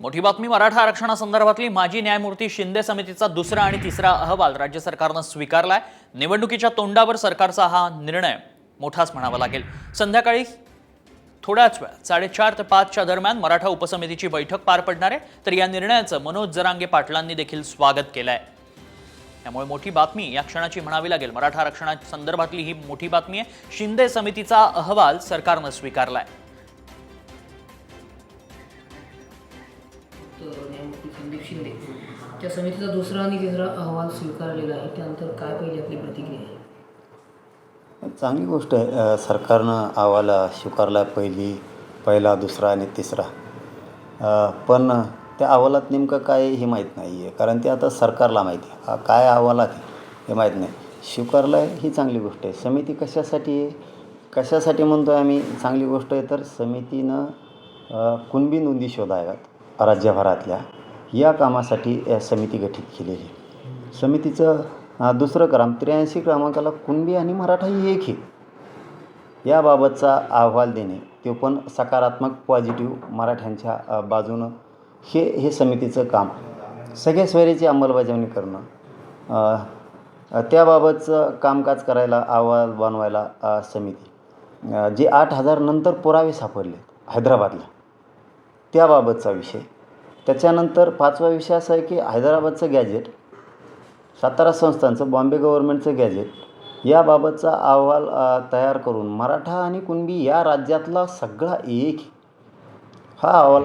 मोठी बातमी मराठा आरक्षणासंदर्भातली माजी न्यायमूर्ती शिंदे समितीचा दुसरा आणि तिसरा अहवाल राज्य सरकारनं स्वीकारलाय. निवडणुकीच्या तोंडावर सरकारचा हा निर्णय मोठाच म्हणावा लागेल. संध्याकाळी थोड्याच वेळात साडेचार ते पाचच्या दरम्यान मराठा उपसमितीची बैठक पार पडणार आहे. तर या निर्णयाचं मनोज जरांगे पाटलांनी देखील स्वागत केलं आहे त्यामुळे मोठी बातमी या क्षणाची म्हणावी लागेल. मराठा आरक्षणासंदर्भातली ही मोठी बातमी आहे. शिंदे समितीचा अहवाल सरकारनं स्वीकारलाय. संदीप शिंदे. त्या समितीचा दुसरा आणि तिसरा अहवाल स्वीकारलेला आहे. त्यानंतर काय पाहिजे आपली प्रतिक्रिया आहे? चांगली गोष्ट आहे. सरकारनं अहवाल स्वीकारला पहिली पहिला दुसरा आणि तिसरा. पण त्या अहवालात नेमकं काय हे माहीत नाही आहे कारण ते आता सरकारला माहिती आहे. काय अहवालात आहे हे माहीत नाही. स्वीकारलं ही चांगली गोष्ट आहे. समिती कशासाठी आहे कशासाठी म्हणतो आहे आम्ही चांगली गोष्ट आहे? तर समितीनं कुणबी नोंदी शोधाव्यात. राज्यभरातल्या या कामासाठी या समिती गठीत केलेली आहे. समितीचं दुसरं क्रम त्र्याऐंशी क्रमांकाला कुणबी आणि मराठा ही एक आहे. याबाबतचा अहवाल देणे ते पण सकारात्मक पॉझिटिव्ह मराठ्यांच्या बाजूनं. हे हे समितीचं काम. सगळ्या स्वैरेची अंमलबजावणी करणं. त्याबाबतचं कामकाज करायला अहवाल बनवायला समिती. जे आठ हजार नंतर पुरावे सापडले हैदराबादला. त्याबाबतचा विषय. त्याच्यानंतर पाचवा विषय असा आहे की हैदराबादचं गॅजेट सातारा संस्थांचं बॉम्बे गव्हर्नमेंटचं गॅजेट याबाबतचा अहवाल तयार करून मराठा आणि कुणबी या राज्यातला सगळा एक हा अहवाल